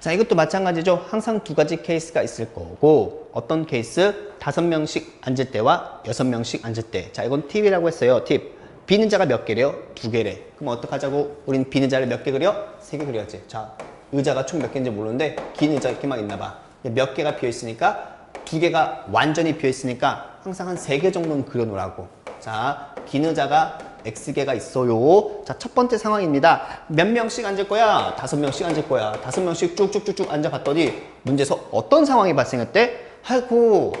자, 이것도 마찬가지죠. 항상 두 가지 케이스가 있을 거고, 어떤 케이스? 다섯 명씩 앉을 때와 여섯 명씩 앉을 때. 자, 이건 팁이라고 했어요. 팁. 비는 자가 몇 개래요? 두 개래. 그럼 어떡하자고? 우린 비는 자를 몇 개 그려? 세 개 그려야지. 자, 의자가 총 몇 개인지 모르는데, 긴 의자 이렇게만 있나 봐. 몇 개가 비어 있으니까, 두 개가 완전히 비어 있으니까, 항상 한 세 개 정도는 그려 놓으라고. 자, 긴 의자가 X개가 있어요. 자, 첫 번째 상황입니다. 몇 명씩 앉을 거야? 다섯 명씩 앉을 거야. 다섯 명씩 쭉쭉쭉쭉 앉아봤더니 문제에서 어떤 상황이 발생했대? 아이고,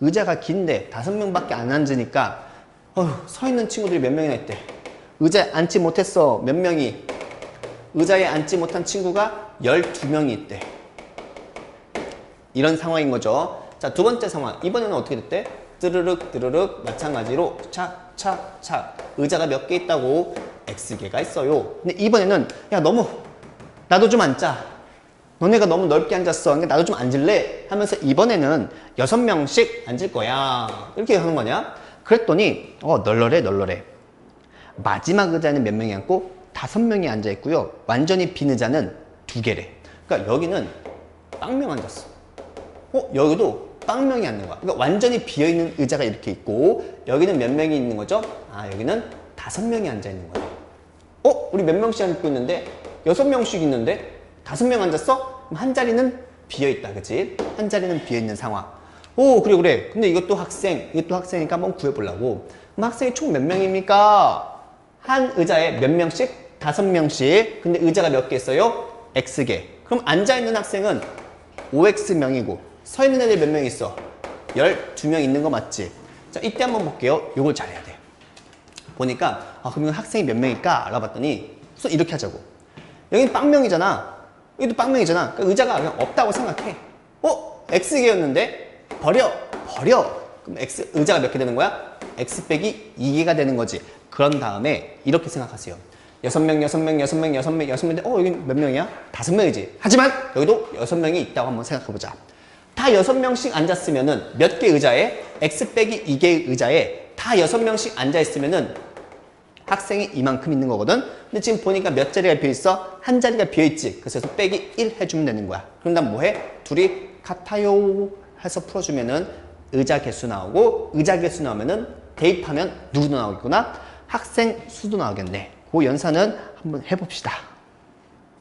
의자가 긴데 다섯 명밖에 안 앉으니까 어휴, 서 있는 친구들이 몇 명이나 있대. 의자에 앉지 못했어. 몇 명이. 의자에 앉지 못한 친구가 12명이 있대. 이런 상황인 거죠. 자, 두 번째 상황. 이번에는 어떻게 됐대? 뜨르륵, 뜨르륵, 마찬가지로 착, 착, 착. 의자가 몇 개 있다고 X개가 있어요. 근데 이번에는, 야, 너무, 나도 좀 앉자. 너네가 너무 넓게 앉았어. 그러니까 나도 좀 앉을래? 하면서 이번에는 여섯 명씩 앉을 거야. 이렇게 하는 거냐? 그랬더니, 어, 널널해, 널널해. 마지막 의자는 몇 명이 앉고 다섯 명이 앉아 있고요. 완전히 빈 의자는 두 개래. 그러니까 여기는 빵명 앉았어. 어, 여기도 빵 명이 앉는 거야. 그러니까 완전히 비어 있는 의자가 이렇게 있고 여기는 몇 명이 있는 거죠? 아, 여기는 다섯 명이 앉아 있는 거야. 어, 우리 몇 명씩 앉고 있는데 여섯 명씩 있는데 다섯 명 앉았어? 그럼 한 자리는 비어 있다, 그치? 한 자리는 비어 있는 상황. 오, 그래, 그래. 근데 이것도 학생, 이것도 학생이니까 한번 구해보려고. 그럼 학생이 총 몇 명입니까? 한 의자에 몇 명씩? 다섯 명씩. 근데 의자가 몇 개 있어요? X개. 그럼 앉아있는 학생은 5X명이고, 서 있는 애들 몇 명 있어? 12명 있는 거 맞지? 자, 이때 한번 볼게요. 요걸 잘해야 돼. 보니까, 아, 그러면 학생이 몇 명일까? 알아봤더니, 우선 이렇게 하자고. 여기는 빵명이잖아. 여기도 빵명이잖아. 그러니까 의자가 그냥 없다고 생각해. 어? X개였는데? 버려! 버려! 그럼 X, 의자가 몇 개 되는 거야? X 빼기 2개가 되는 거지. 그런 다음에 이렇게 생각하세요. 여섯 명, 여섯 명, 여섯 명, 여섯 명, 여섯 명인데, 어, 여기 몇 명이야? 다섯 명이지. 하지만 여기도 여섯 명이 있다고 한번 생각해보자. 다 여섯 명씩 앉았으면은 몇 개 의자에 X 빼기 2개의 의자에 다 여섯 명씩 앉아 있으면은 학생이 이만큼 있는 거거든. 근데 지금 보니까 몇 자리가 비어 있어? 한 자리가 비어 있지. 그래서 빼기 1 해주면 되는 거야. 그럼 난 뭐해? 둘이 같아요 해서 풀어주면은 의자 개수 나오고 의자 개수 나오면은 대입하면 누구도 나오겠구나? 학생 수도 나오겠네. 그 연산은 한번 해봅시다.